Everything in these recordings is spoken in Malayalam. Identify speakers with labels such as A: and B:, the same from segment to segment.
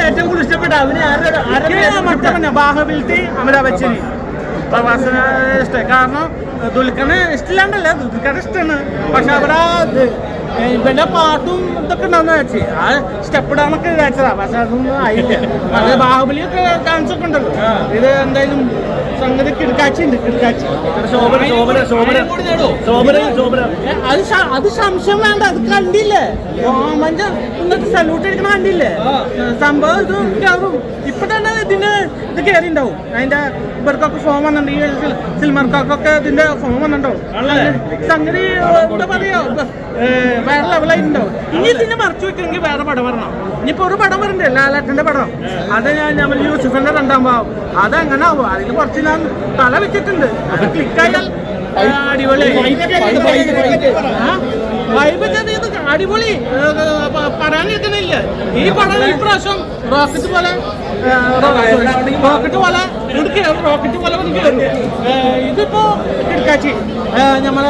A: ഏറ്റവും കൂടുതൽ ഇഷ്ടപ്പെട്ട അവന്
B: ബാഹുബലിത്തെ അമിതാഭ് ബച്ചന് പ്രവാസന ഇഷ്ടം കാരണം ദുൽഖറിന് ഇഷ്ടമില്ലാണ്ടല്ല ദുൽഖറിന് ഇഷ്ടമാണ് പക്ഷെ അവിടെ ഇവന്റെ പാട്ടും ഇതൊക്കെ ഉണ്ടാവുന്ന വെച്ച് ആ സ്റ്റെപ്പ് ഇടാന്നൊക്കെ വിചാരിച്ചതാ പക്ഷെ അതൊന്നും ആയില്ല അത് ബാഹുബലിയൊക്കെ ഡാൻസ് ഒക്കെ ഉണ്ടല്ലോ ഇത് എന്തായാലും സംഗതി കിടക്കാച്ചി ഉണ്ട് കിടക്കാച്ചി
A: ശോഭന ശോഭന ശോഭന ശോഭന ശോഭന
B: അത് അത് സംശയം വേണ്ട അത് കണ്ടില്ലേ? ഓമഞ്ച എന്നിട്ട് സല്യൂട്ട് അടിക്കണ കണ്ടില്ലേ? സംഭവം ഇത് കയറും ഇപ്പൊ തന്നെ ഇതിന് ഇത് കയറി ഉണ്ടാവും. അതിന്റെ ഇവർക്കൊക്കെ ഫോം വന്നിട്ടുണ്ട്. ഈ സിൽമർക്കൊക്കെ ഇതിന്റെ ഫോം വന്നിട്ടുണ്ടാവും. സംഗതി എന്താ പറയാ? വേറെ ലെവലായിട്ടുണ്ടാവും ഇനി ഇതിനെ മറച്ചു വെക്കണമെങ്കിൽ വേറെ പടം വരണം. ഇനിയിപ്പോ ഒരു പടം വരണ്ടേ? ലാലേട്ടന്റെ പടം. അത് ഞാൻ നമ്മൾ യൂസഫിന്റെ രണ്ടാം ഭാവം അത് എങ്ങനെ ആവും അതിൽ കുറച്ച് ഞാൻ തല വെച്ചിട്ടുണ്ട്. അത് ക്ലിക്കായാൽ അടിപൊളി? വൈബ് അടിപൊളി. പറയാനിരിക്കുന്നില്ല ഈ പടം ഇപ്രാവശ്യം റോക്കറ്റ് പോലെ റോക്കറ്റ് പോലെ റോക്കറ്റ് പോലെ. ഇതിപ്പോ കിടക്കാച്ചി. നമ്മൾ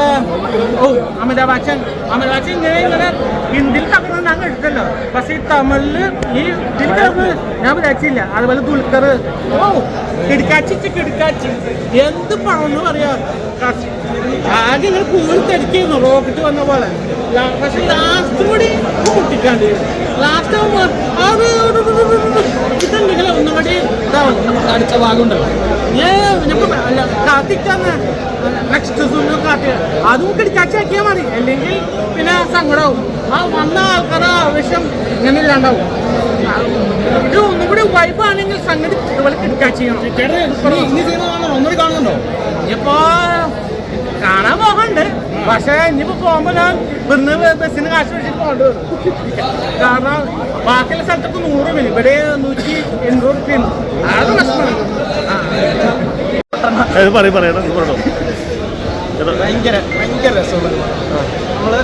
B: ഓ അമിതാഭാച്ചൻ അമിതാഭാച്ചൻ ഇങ്ങനെ ഇങ്ങനെ ഹിന്ദിയിൽ തമിഴ് ഞാൻ കേട്ടിട്ടല്ലോ. പക്ഷെ ഈ തമിഴിൽ ഈ ഇതിൽ ഞാൻ വിചാരിച്ചില്ല. അതുപോലെ ദുൽഖർ. ഓ കിടക്കാച്ചി കിടക്കാച്ചി. എന്ത് പണം എന്ന് പറയാ. ആദ്യം നിങ്ങൾ തിരക്കിയിരുന്നു റോക്കറ്റ് വന്ന പോലെ. പക്ഷെ ലാസ്റ്റ് കൂടി പൊട്ടിക്കാണ്ട് ലാസ്റ്റ് അത് ഇതുണ്ടെങ്കിൽ ഒന്നും കൂടി ഇതാവും.
A: അടുത്ത ഭാഗമുണ്ടല്ലോ.
B: ഞാൻ കാത്തിക്കാന്ന്. നെക്സ്റ്റ് സൂമിൽ കാത്തി. അതും കിടിച്ചാക്കിയാൽ മതി. അല്ലെങ്കിൽ പിന്നെ സങ്കടവും. ആ വന്ന ആൾക്കാരുടെ ആവശ്യം ഇങ്ങനെ ഇല്ലാണ്ടാവും. ഇത് ഒന്നും കൂടി വൈബാണെങ്കിൽ സംഗതി ഇതുപോലെ കിടക്കാച്ച് ചെയ്യണം.
A: ഒന്നുകൂടി കാണുന്നുണ്ടോ?
B: ഇനിയിപ്പോ കാണാൻ പോകണ്ട് പക്ഷെ ഇനിയിപ്പോ പോകുമ്പോ ഞാൻ ഇന്ന് ബസ്സിന് കാശ് വെച്ചിട്ട് പോകേണ്ടി വരും. കാരണം ബാക്കിയുള്ള സ്ഥലത്തൊക്കെ നൂറ് മിനി ഇവിടെ നൂറ്റി എൺപത് റുപ്യ അത് പ്രശ്നമാണ് ആ.
C: പറയും പറയണം നീ പറഞ്ഞോ
A: ഭയങ്കര ഭയങ്കര രസമുള്ള നമ്മൾ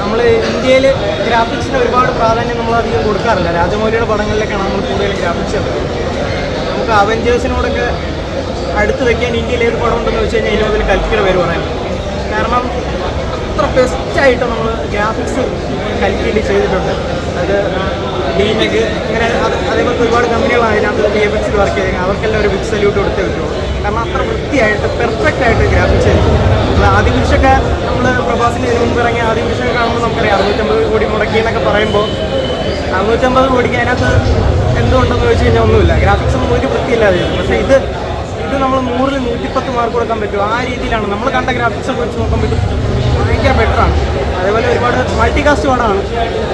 A: നമ്മൾ ഇന്ത്യയിൽ ഗ്രാഫിക്സിന് ഒരുപാട് പ്രാധാന്യം നമ്മൾ അധികം കൊടുക്കാറില്ല. രാജമൗലിയുടെ പടങ്ങളിലൊക്കെയാണ് നമ്മൾ കൂടുതൽ ഗ്രാഫിക്സ് നമുക്ക് അവഞ്ചേഴ്സിനോടൊക്കെ അടുത്ത് വെക്കാൻ ഇന്ത്യയിൽ ഏത് പടം ഉണ്ടെന്ന് വെച്ച് കഴിഞ്ഞാൽ ഇതിൽ കൽക്കിയുടെ പേര് പറയാം. കാരണം അത്ര ബെസ്റ്റായിട്ട് നമ്മൾ ഗ്രാഫിക്സ് കൽക്കിയിൽ ചെയ്തിട്ടുണ്ട്. അത് ഡീനക്ക് അങ്ങനെ അത് അതേപോലത്തെ ഒരുപാട് കമ്പനികളാണ് അതിനകത്ത് ഡി എഫ് എക്സിൽ വർക്ക് ചെയ്തെങ്കിൽ അവർക്കെല്ലാം ഒരു ബിഗ് സല്യൂട്ട് കൊടുത്തേ പറ്റുള്ളൂ കാരണം അത്ര വൃത്തിയായിട്ട് പെർഫെക്റ്റ് ആയിട്ട് ഗ്രാഫിക്സ് ചെയ്തിട്ടുണ്ട്. ആദിപുരുഷൊക്കെ നമ്മൾ പ്രഭാസിന് ഇതിന് മുമ്പ് ഇറങ്ങിയ ആദിപുരുഷൊക്കെ കാണുമ്പോൾ നമുക്കറിയാം അറുന്നൂറ്റമ്പത് കോടി മുടക്കി എന്നൊക്കെ പറയുമ്പോൾ അറുന്നൂറ്റമ്പത് കോടിക്ക് അതിനകത്ത് എന്തുകൊണ്ടെന്ന് ചോദിച്ചു കഴിഞ്ഞാൽ ഒന്നുമില്ല. ഗ്രാഫിക്സ് ഒരു വൃത്തിയില്ലാതെ പക്ഷേ ഇത് ഇത് നമ്മൾ നൂറിൽ നൂറ്റിപ്പത്ത് മാർക്ക് കൊടുക്കാൻ പറ്റും ആ രീതിയിലാണ്. നമ്മൾ കണ്ട ഗ്രാഫിക്സ് ഒക്കെ വെച്ച് നോക്കുമ്പോൾ പറ്റും. ഭയങ്കര ബെറ്ററാണ് അതേപോലെ ഒരുപാട് മൾട്ടി കാസ്റ്റ് പടമാണ്.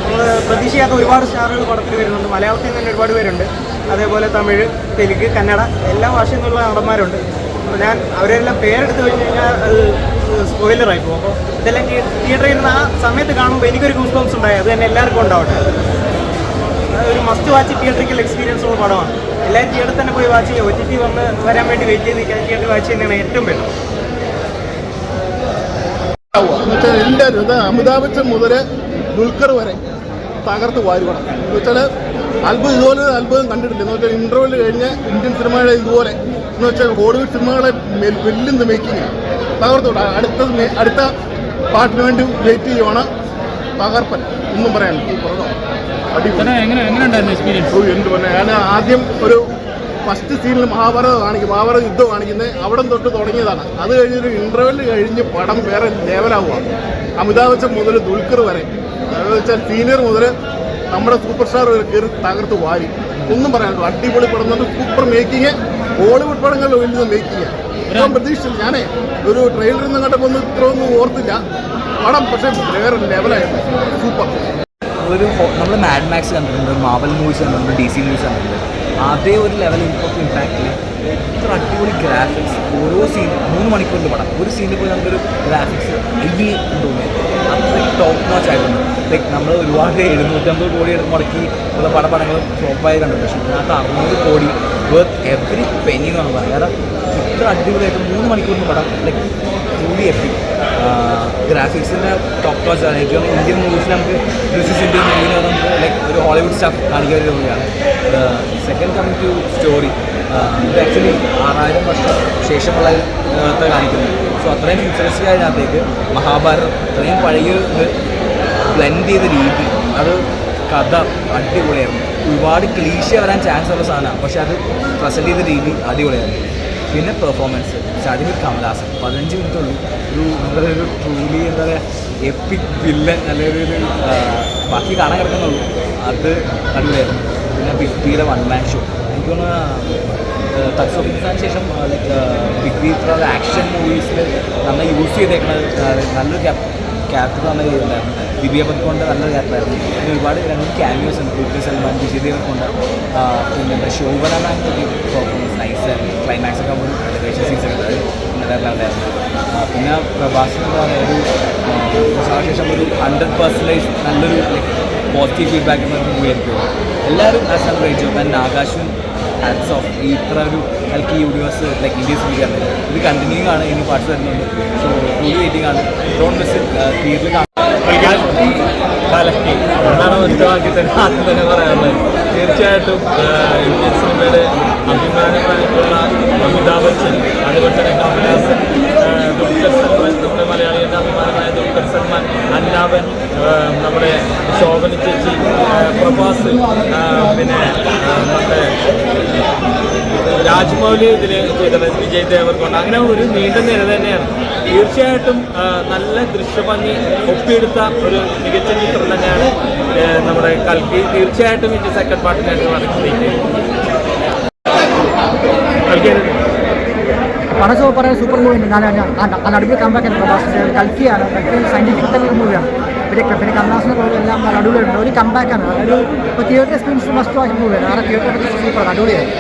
A: നമ്മൾ പ്രതീക്ഷിക്കാത്ത ഒരുപാട് സ്റ്റാറുകൾ പടത്തിൽ വരുന്നുണ്ട്. മലയാളത്തിൽ തന്നെ ഒരുപാട് പേരുണ്ട്. അതേപോലെ തമിഴ് തെലുങ്ക് കന്നഡ എല്ലാ ഭാഷയിൽ നിന്നുള്ള നടന്മാരുണ്ട്. അപ്പോൾ ഞാൻ അവരെല്ലാം പേരെടുത്ത് കഴിഞ്ഞ് കഴിഞ്ഞാൽ അത് സ്പോയിലറായി പോകും. അപ്പോൾ ഇതെല്ലാം തിയേറ്ററിൽ നിന്ന് ആ സമയത്ത് കാണുമ്പോൾ എനിക്കൊരു ഗൂസ് ബോംസ് ഉണ്ടായി. അത് തന്നെ എല്ലാവർക്കും ഉണ്ടാവട്ടെ. ഒരു മസ്റ്റ് വാച്ച് തിയേറ്ററിക്കൽ എക്സ്പീരിയൻസ് ഉള്ള പടമാണ്. എല്ലാവരും തിയേറ്ററിൽ തന്നെ പോയി വാച്ച് ചെയ്യുക. ഒ ടി ടി വന്ന് വരാൻ വേണ്ടി വെയിറ്റ് ചെയ്ത് നിൽക്കാൻ തിയേറ്ററിൽ വാച്ച് ചെയ്യുന്നതാണ് ഏറ്റവും ബെറ്റർ.
D: എന്നുവെച്ചാൽ എല്ലാവരും ഇത് അമിതാഭ് ബച്ചൻ മുതൽ ദുൽഖർ വരെ തകർത്ത് വാരുകണം എന്ന് വെച്ചാൽ അത്ഭുതം ഇതുപോലെ ഒരു അത്ഭുതം കണ്ടിട്ടില്ല. എന്ന് വെച്ചാൽ ഇന്റർവെൽ കഴിഞ്ഞ് ഇന്ത്യൻ സിനിമകളെ ഇതുപോലെ എന്ന് വെച്ചാൽ ഹോളിവുഡ് സിനിമകളെ വെല്ലുന്ന മേക്കിങ് തകർത്തു വിടാം. അടുത്ത അടുത്ത പാട്ടിന് വേണ്ടി വെയിറ്റ് ചെയ്യുവാണ് തകർപ്പൻ. ഒന്നും
C: പറയാനില്ല. എക്സ്പീരിയൻസ്
D: ഞാൻ ആദ്യം ഒരു ഫസ്റ്റ് സീനിൽ മഹാഭാരതം കാണിക്കും. മഹാഭാരത യുദ്ധം കാണിക്കുന്നത് അവിടെ തൊട്ട് തുടങ്ങിയതാണ്. അത് കഴിഞ്ഞൊരു ഇന്റർവെൽ കഴിഞ്ഞ് പടം വേറെ ലെവലാവുക അമിതാഭ് ബച്ചൻ മുതൽ ദുൽഖർ വരെ. അതെന്ന് വെച്ചാൽ സീനിയർ മുതൽ നമ്മുടെ സൂപ്പർ സ്റ്റാർ വരെ കയറി തകർത്ത് വാരി. ഒന്നും പറയാനില്ല. അടിപൊളി പടം തന്നെ സൂപ്പർ മേക്കിങ് ഹോളിവുഡ് പടങ്ങളിൽ വലിയ മേക്കിങ് ഞാൻ പ്രതീക്ഷിച്ചില്ല. ഞാനേ ഒരു ട്രെയിലറിൽ നിന്ന് കണ്ടപ്പോൾ ഒന്നും ഇത്ര ഒന്നും ഓർത്തില്ല. പടം പക്ഷേ വേറെ ലെവലായിരുന്നു സൂപ്പർ
E: ഒരു നമ്മൾ മാഡ് മാക്സ് കണ്ടിട്ടുണ്ട് മാവൽ മൂവീസ് കണ്ടിട്ടുണ്ട് ഡി സി മൂവീസ് കണ്ടിട്ടുണ്ട്. അതേ ഒരു ലെവൽ ഓഫ് ഇമ്പാക്റ്റിൽ ഇത്ര അടിപൊളി ഗ്രാഫിക്സ് ഓരോ സീൻ മൂന്ന് മണിക്കൂറിന്റെ പടം. ഒരു സീനിൽ പോയി നമുക്കൊരു ഗ്രാഫിക്സ് എന്ന് തോന്നി. അത്രയ്ക്ക് ടോപ്പ് നോച്ച് ആയിട്ടുണ്ട്. ലൈക്ക് നമ്മൾ ഒരുപാട് എഴുന്നൂറ്റമ്പത് കോടി എടുത്ത് മുടക്കി ഉള്ള പട പടങ്ങൾ ഫ്ലോപ്പായി കണ്ടു പക്ഷേ ഇതിനകത്ത് അറുന്നൂറ് കോടി വർത്ത് എവറി പെനി എന്നാണ് പറയുന്നത് കാരണം ഇത്ര അടിപൊളിയായിട്ട് മൂന്ന് മണിക്കൂറിന്റെ പടം ലൈക്ക് truly epic. ഗ്രാഫിക്സിന്റെ ടോപ്പ് ക്ലാസ് ആണ്. തോന്നുന്നു ഇന്ത്യൻ മൂവീസിൽ നമുക്ക് ദിസ് ഇസ് ഇന്ത്യൻ മൂവി എന്ന് ലൈക്ക് ഒരു ഹോളിവുഡ് സ്റ്റാഫ് കാണിക്കാൻ ഒരു മൂവിയാണ് സെക്കൻഡ് കമ്മിങ് ടു സ്റ്റോറി ഇത് ആക്ച്വലി ആറായിരം വർഷം ശേഷമുള്ള കാണിക്കുന്നത് സോ അത്രയും ഇൻട്രസ്റ്റിംഗ് അതിനകത്തേക്ക് മഹാഭാരതം അത്രയും പഴയ ബ്ലെൻഡ് ചെയ്ത രീതി അത് കഥ അടിപൊളിയായിരുന്നു. ഒരുപാട് ക്ലീശ വരാൻ ചാൻസ് ഉള്ള സാധനമാണ്. പക്ഷെ അത് പ്രസന്റ് ചെയ്ത രീതി അടിപൊളിയായിരുന്നു. പിന്നെ പെർഫോമൻസ് സ്റ്റാർട്ടിങ് കമലാസൻ പതിനഞ്ച് മിനിറ്റ് ഉള്ളു. ഒരു ഒരു ട്രൂലി എന്താ പറയുക എപ്പിക് വില്ലൻ അല്ലെങ്കിൽ ഒരു ബാക്കി കാണാൻ കിടക്കുന്നുള്ളൂ. അത് അടിപൊളിയായിരുന്നു. പിന്നെ ബിഗ് ബിയുടെ വൺ മാൻ ഷോ എനിക്ക് തോന്നുന്നു തക്സ് ഓഫ് ശേഷം ബിഗ് ബി ആക്ഷൻ മൂവീസിൽ നന്നായി യൂസ് ചെയ്തേക്കുന്നത് നല്ലൊരു ക്യാരക്ടർ നല്ല ചെയ്തിട്ടുണ്ടായിരുന്നു ദിവ്യ പത്കൊണ്ട് നല്ലൊരു ക്യാരക്ടറായിരുന്നു പിന്നെ ഒരുപാട് രണ്ട് ക്യാമിയോസ് ഉണ്ട്. ദുൽഖർ സൽമാൻ വിജയ് കൊണ്ട്. പിന്നെ ശോഭന ഒരു പെർഫോമൻസ് നൈസ് ആയിരുന്നു. ക്ലൈമാക്സ് ഒക്കെ ആകുമ്പോൾ എലിവേഷൻ സീസൺ ഉണ്ടായിരുന്നു പിന്നെ പ്രഭാസ് എന്ന് പറയുന്ന ഒരു ശേഷം ഒരു ഹൺഡ്രഡ് പെർസെന്റേജ് നല്ലൊരു പോസിറ്റീവ് ഫീഡ്ബാക്ക് എന്ന മൂവി ആയിരിക്കും. എല്ലാവരും ആസ് റേജ് ആൻഡ് ആകാശും ഹാറ്റ്സ് ഓഫ് ഈ ഇത്ര ഒരു ഹൽക്കി യൂണിവേഴ്സ് ലൈക്ക് ഇന്ത്യസ് മീഡിയ ഇത് കണ്ടിന്യൂ ആണ് ഇനി പാർട്സ് വരുന്നുണ്ട്. സോ ഫുള്ളി വെയിറ്റിംഗ് ആണ് ഡ്രോൺ മിസ് കാണാൻ
F: കലക്കി. എന്നാണ് ഒറ്റവാക്കി തന്നെ ആദ്യം തന്നെ പറയാനുള്ളത്. തീർച്ചയായിട്ടും ഇന്ത്യൻ സിനിമയുടെ അഭിമാനമായിട്ടുള്ള അമിതാഭ് ബച്ചൻ അതുപോലെ തന്നെ കമലഹാസൻ ദുൽഖർ സൽമാൻ നമ്മുടെ മലയാളിയുടെ അഭിമാനമായ ദുൽഖർ സൽമാൻ അന്നാവൻ നമ്മുടെ ശോഭന ചേച്ചി പ്രഭാസ് പിന്നെ നമ്മുടെ രാജ്മൗലി ഇതിൽ ചെയ്തത് വിജയ് ദേവർകൊണ്ട്. അങ്ങനെ ഒരു നീണ്ട നിര തന്നെയാണ്. തീർച്ചയായിട്ടും നല്ല ദൃശ്യഭംഗി ഒപ്പിയെടുത്ത ഒരു മികച്ച ചിത്രം തന്നെയാണ് നമ്മുടെ കൽക്കി. തീർച്ചയായിട്ടും ഇതിന്റെ സെക്കൻഡ് പാർട്ടിനായിട്ട് നടക്കുന്നത് പടച്ചോ
G: പടം സൂപ്പർ സൂപ്പർ മൂവി നല്ല നല്ല അടിപൊളി കമ്പാക്ക് പ്രഭാസ് കൽക്കിയാണ്. കൽക്കി സയന്റിഫിക് തന്നെ മൂവിയാണ് പിന്നെ പിന്നെ കമലാസിനെ റോൾ എല്ലാം നല്ല അടിപൊളിയുണ്ട് ഒരു കമ്പാക്കാണ് ഒരു തിയേറ്റർ എക്സ്പീരിയൻസ് മസ്റ്റ് വാച്ച് മൂവിയാണ് ആ തിയേറ്റർ സൂപ്പർ അടിപൊളിയാണ്.